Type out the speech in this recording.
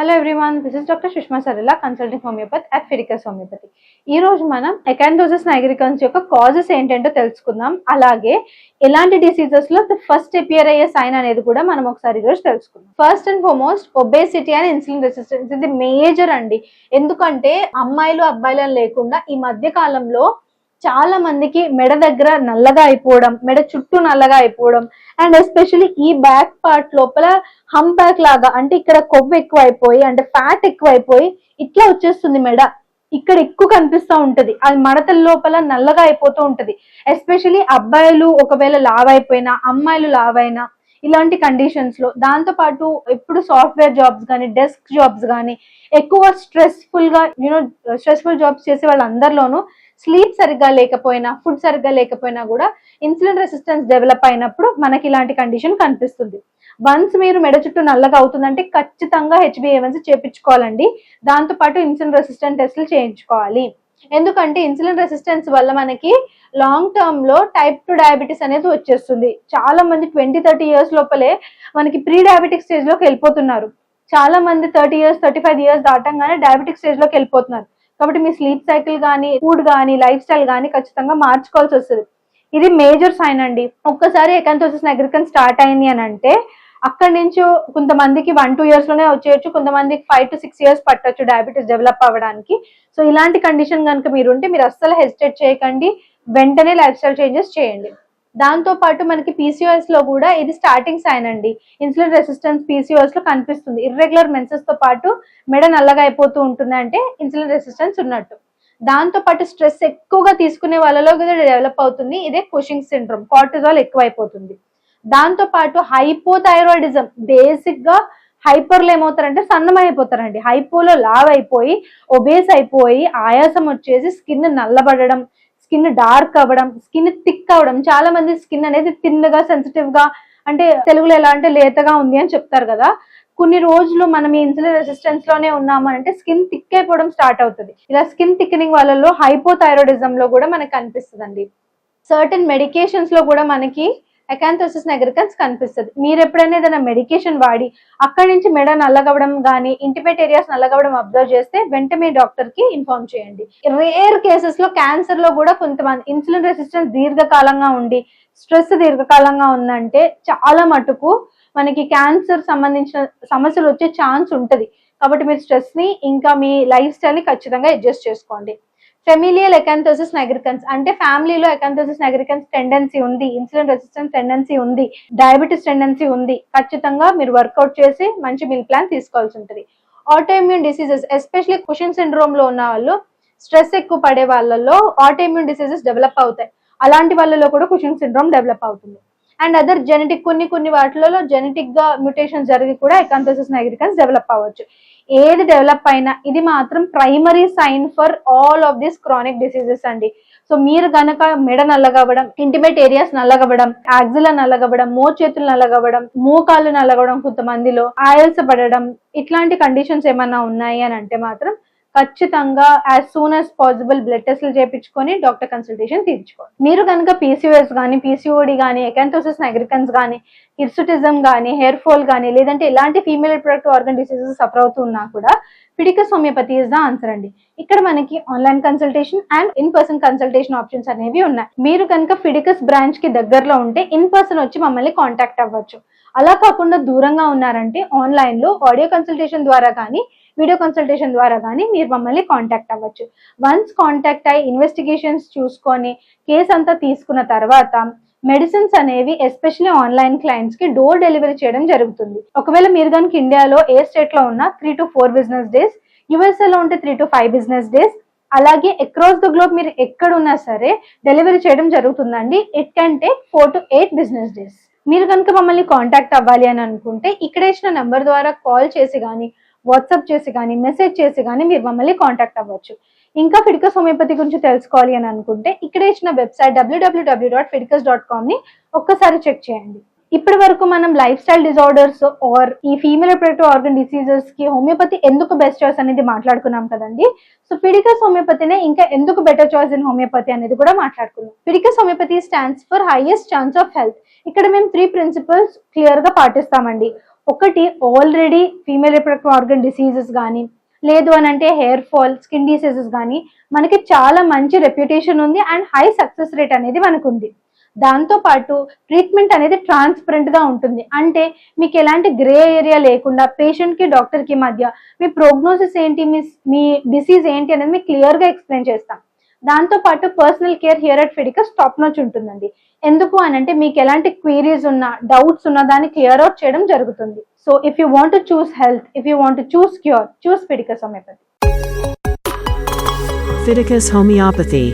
Hello everyone this is doctor Sushma Sarila consulting homeopathy at Fidicus homeopathy ఈ రోజు మనం ఎకాండోసిస్ nigricans యొక్క causes ఏంటంటో తెలుసుకుందాం. అలాగే ఎలాంటి డిసీజెస్లో ఫస్ట్ అపియర్ అయ్యే సైన్ అనేది కూడా మనం ఒకసారి ఈ రోజు తెలుసుకుందాం. First and foremost obesity and insulin resistance ఇది మేజర్ అండి. ఎందుకంటే అమ్మాయిలు అబ్బాయిలు లేకుండా ఈ మధ్య కాలంలో చాలా మందికి మెడ దగ్గర నల్లగా అయిపోవడం మెడ చుట్టూ నల్లగా అయిపోవడం అండ్ ఎస్పెషల్లీ ఈ బ్యాక్ పార్ట్ లోపల హమ్ బ్యాక్ లాగా అంటే ఇక్కడ కొవ్వు ఎక్కువ అయిపోయి అంటే ఫ్యాట్ ఎక్కువ అయిపోయి ఇట్లా వచ్చేస్తుంది మెడ. ఇక్కడ ఎక్కువ కనిపిస్తూ ఉంటది. అది మడతల లోపల నల్లగా అయిపోతూ ఉంటది. ఎస్పెషల్లీ అబ్బాయిలు ఒకవేళ లావైపోయినా అమ్మాయిలు లావైనా ఇలాంటి కండిషన్స్లో దాంతో పాటు ఎప్పుడు సాఫ్ట్వేర్ జాబ్స్ కానీ డెస్క్ జాబ్స్ కానీ ఎక్కువ స్ట్రెస్ఫుల్గా యూనో స్ట్రెస్ఫుల్ జాబ్స్ చేసే వాళ్ళందరిలోనూ స్లీప్ సరిగ్గా లేకపోయినా ఫుడ్ సరిగ్గా లేకపోయినా కూడా ఇన్సులిన్ రెసిస్టెన్స్ డెవలప్ అయినప్పుడు మనకి ఇలాంటి కండిషన్ కనిపిస్తుంది. వన్స్ మీరు మెడ చుట్టూ నల్లగా అవుతుందంటే ఖచ్చితంగా హెచ్బిఏవన్స్ చేపించుకోవాలండి. దాంతో పాటు ఇన్సులిన్ రెసిస్టెంట్ టెస్టులు చేయించుకోవాలి. ఎందుకంటే ఇన్సులిన్ రెసిస్టెన్స్ వల్ల మనకి లాంగ్ టర్మ్లో టైప్ టు డయాబెటీస్ అనేది వచ్చేస్తుంది. చాలా మంది ట్వంటీ థర్టీ ఇయర్స్ లోపలే మనకి ప్రీ డయాబెటిక్ స్టేజ్లోకి వెళ్ళిపోతున్నారు. చాలా మంది thirty years thirty five years దాటంగానే diabetic స్టేజ్లోకి వెళ్ళిపోతున్నారు. కాబట్టి మీ స్లీప్ సైకిల్ కానీ ఫుడ్ కానీ లైఫ్ స్టైల్ కానీ ఖచ్చితంగా మార్చుకోవాల్సి వస్తుంది. ఇది మేజర్ సైన్ అండి. ఒక్కసారి ఎకాంతోసిస్ నెగ్రికన్ స్టార్ట్ అయింది అని అంటే అక్కడి నుంచి కొంతమందికి వన్ టూ ఇయర్స్లోనే వచ్చేయచ్చు కొంతమందికి ఫైవ్ టు సిక్స్ ఇయర్స్ పట్టొచ్చు డయాబెటీస్ డెవలప్ అవ్వడానికి. సో ఇలాంటి కండిషన్ కనుక మీరు ఉంటే మీరు అస్సలు హెసిటేట్ చేయకండి. వెంటనే లైఫ్ స్టైల్ చేంజెస్ చేయండి. దాంతో పాటు మనకి పీసీఓఎస్లో కూడా ఇది స్టార్టింగ్ సైన్ అండి. ఇన్సులిన్ రెసిస్టెన్స్ పీసీఓఎస్లో కనిపిస్తుంది. ఇర్రెగ్యులర్ మెన్సెస్తో పాటు మెడ నల్లగా అయిపోతూ ఉంటుంది అంటే ఇన్సులిన్ రెసిస్టెన్స్ ఉన్నట్టు. దాంతో పాటు స్ట్రెస్ ఎక్కువగా తీసుకునే వాళ్ళలో కూడా డెవలప్ అవుతుంది. ఇదే కుషింగ్ సిండ్రోమ్ కార్టిజాల్ ఎక్కువ అయిపోతుంది దాంతో పాటు హైపోథైరాయిడిజం. బేసిక్గా హైపర్లు ఏమవుతారంటే సన్నం అయిపోతారండి హైపోలో లావ్ అయిపోయి ఒబేస్ అయిపోయి ఆయాసం వచ్చేసి స్కిన్ నల్లబడడం స్కిన్ డార్క్ అవ్వడం స్కిన్ థిక్ అవ్వడం. చాలా మంది స్కిన్ అనేది తిన్నగా సెన్సిటివ్గా అంటే తెలుగులో ఎలా అంటే లేతగా ఉంది అని చెప్తారు కదా. కొన్ని రోజులు మనం ఈ ఇన్సులిన్ రెసిస్టెన్స్లోనే ఉన్నాము అంటే స్కిన్ థిక్ అయిపోవడం స్టార్ట్ అవుతుంది. ఇలా స్కిన్ థిక్నింగ్ వాళ్ళలో హైపోథైరాయిడిజం లో కూడా మనకి కనిపిస్తుంది సర్టన్ మెడికేషన్స్లో కూడా మనకి ఎకాంథోసిస్ నెగ్రికన్స్ కనిపిస్తుంది. మీరు ఎప్పుడైనా ఏదైనా మెడికేషన్ వాడి అక్కడి నుంచి మెడ నల్లగవడం కానీ ఇంటిమేట్ ఏరియాస్ నల్లగవడం అబ్జర్వ్ చేస్తే వెంటనే మీ డాక్టర్కి ఇన్ఫార్మ్ చేయండి. రేర్ కేసెస్లో క్యాన్సర్లో కూడా కొంతమంది ఇన్సులిన్ రెసిస్టెన్స్ దీర్ఘకాలంగా ఉండి స్ట్రెస్ దీర్ఘకాలంగా ఉందంటే చాలా మటుకు మనకి క్యాన్సర్ సంబంధించిన సమస్యలు వచ్చే ఛాన్స్ ఉంటుంది. కాబట్టి మీరు స్ట్రెస్ని ఇంకా మీ లైఫ్ స్టైల్ని ఖచ్చితంగా అడ్జస్ట్ చేసుకోండి. ఫెమిలియల్ ఎకాంతోసిస్ నెగ్రికన్స్ అంటే ఫ్యామిలీలో ఎకాంతోసిస్ నెగ్రికన్స్ టెండెన్సీ ఉంది ఇన్సులిన్ రెసిస్టెన్స్ టెండెన్సీ ఉంది డయాబెటీస్ టెండెన్సీ ఉంది ఖచ్చితంగా మీరు వర్కౌట్ చేసి మంచి మీల్ ప్లాన్ తీసుకోవాల్సి ఉంటుంది ఆటోఇమ్యూన్ డిసీజెస్ ఎస్పెషలీ కుషన్ సిండ్రోమ్లో ఉన్న వాళ్ళు స్ట్రెస్ ఎక్కువ పడే వాళ్ళలో ఆటోఇమ్యూన్ డిసీజెస్ డెవలప్ అవుతాయి అలాంటి వాళ్ళలో కూడా కుషన్ సిండ్రోమ్ డెవలప్ అవుతుంది అండ్ అదర్ జెనెటిక్ కొన్ని కొన్ని వాటిలలో జెనెటిక్గా మ్యూటేషన్ జరిగి కూడా ఎకాంతోసిస్ నైగ్రికన్స్ డెవలప్ అవ్వచ్చు ఏది డెవలప్ అయినా ఇది మాత్రం primary sign for all of this chronic diseases అండి. సో మీరు గనక మెడ నల్లగవ్వడం ఇంటిమేట్ ఏరియాస్ నల్లగవ్వడం యాక్సిల నల్లగవ్వడం మో చేతులు నల్లగవ్వడం మోకాళ్ళు నల్లగవ్వడం కొంతమందిలో ఆయల్స్ పడడం ఇట్లాంటి కండిషన్స్ ఏమన్నా ఉన్నాయి అని అంటే మాత్రం ఖచ్చితంగా as soon as possible blood టెస్ట్లు చేయించుకొని డాక్టర్ కన్సల్టేషన్ తీర్చుకోండి. మీరు కనుక పీసీఓఎస్ కానీ పీసీఓడి కానీ ఎకాంథోసిస్ నైగ్రికన్స్ కానీ హిర్సుటిజం కానీ హెయిర్ ఫాల్ కానీ లేదంటే ఎలాంటి female product organ diseases suffer అవుతున్నా కూడా ఫిడికస్ హోమియోపతి ఇస్ ద ఆన్సర్ అండి. ఇక్కడ మనకి online consultation and in person consultation options అనేవి ఉన్నాయి. మీరు కనుక ఫిడికస్ బ్రాంచ్కి దగ్గరలో ఉంటే ఇన్ పర్సన్ వచ్చి మమ్మల్ని కాంటాక్ట్ అవ్వచ్చు. అలా కాకుండా దూరంగా ఉన్నారంటే ఆన్లైన్లో ఆడియో కన్సల్టేషన్ ద్వారా కానీ వీడియో కన్సల్టేషన్ ద్వారా కానీ మీరు మమ్మల్ని కాంటాక్ట్ అవ్వచ్చు. వన్స్ కాంటాక్ట్ అయ్యి ఇన్వెస్టిగేషన్స్ చూసుకొని కేసు అంతా తీసుకున్న తర్వాత మెడిసిన్స్ అనేవి ఎస్పెషల్లీ ఆన్లైన్ క్లయింట్స్కి డోర్ డెలివరీ చేయడం జరుగుతుంది. ఒకవేళ మీరు కనుక ఇండియాలో ఏ స్టేట్లో ఉన్నా three to four business days USA లో ఉంటే three to five business days అలాగే అక్రాస్ ద గ్లోబ్ మీరు ఎక్కడున్నా సరే డెలివరీ చేయడం జరుగుతుందండి. It can take four to eight business days మీరు కనుక మమ్మల్ని కాంటాక్ట్ అవ్వాలి అని అనుకుంటే ఇక్కడ ఇచ్చిన నెంబర్ ద్వారా కాల్ చేసి కానీ వాట్సాప్ చేసి కానీ మెసేజ్ చేసి కానీ మీరు మమ్మల్ని కాంటాక్ట్ అవ్వచ్చు. ఇంకా ఫిడికస్ హోమియోపతి గురించి తెలుసుకోవాలి అని అనుకుంటే ఇక్కడ ఇచ్చిన వెబ్సైట్ డబ్ల్యూడబ్ల్యూడబ్ల్యూ డాట్ ఫిడికస్ డాట్ కామ్ని ఒక్కసారి చెక్ చేయండి. ఇప్పటి వరకు మనం లైఫ్ స్టైల్ డిజార్డర్స్ ఆర్ ఈ ఫీమేల్ రిప్రొడక్టివ్ ఆర్గన్ డిసీజెస్కి హోమియోపతి ఎందుకు బెస్ట్ చాయిస్ అనేది మాట్లాడుకున్నాం కదండి. సో పిడికస్ హోమియోపతినే ఇంకా ఎందుకు బెటర్ చాయిస్ ఇన్ హోమియోపతి అనేది కూడా మాట్లాడుకున్నాం పిడికస్ homeopathy stands for highest chance of health ఇక్కడ మేము త్రీ ప్రిన్సిపల్స్ క్లియర్గా పాటిస్తామండి. ఒకటి already female reproductive organ diseases కానీ లేదు అని అంటే హెయిర్ ఫాల్ స్కిన్ డిసీజెస్ కానీ మనకి చాలా మంచి రెప్యుటేషన్ ఉంది అండ్ హై సక్సెస్ రేట్ అనేది మనకు ఉంది దాంతో పాటు ట్రీట్మెంట్ అనేది ట్రాన్స్పరెంట్గా ఉంటుంది. అంటే మీకు ఎలాంటి గ్రే ఏరియా లేకుండా పేషెంట్కి డాక్టర్కి మధ్య మీ ప్రోగ్నోసిస్ ఏంటి మీ మీ డిసీజ్ ఏంటి అనేది మీకు క్లియర్గా ఎక్స్ప్లెయిన్ చేస్తాం. దాంతో పాటు పర్సనల్ కేర్ హియర్ అట్ ఫెడికస్ టాప్ నోచ్ ఉంటుందండి. ఎందుకు అని అంటే మీకు ఎలాంటి క్వీరీస్ ఉన్నా డౌట్స్ ఉన్నా దాన్ని క్లియర్ అవుట్ చేయడం జరుగుతుంది. So if you want choose health if you want choose cure choose Fidicus homeopathy Fidicus homeopathy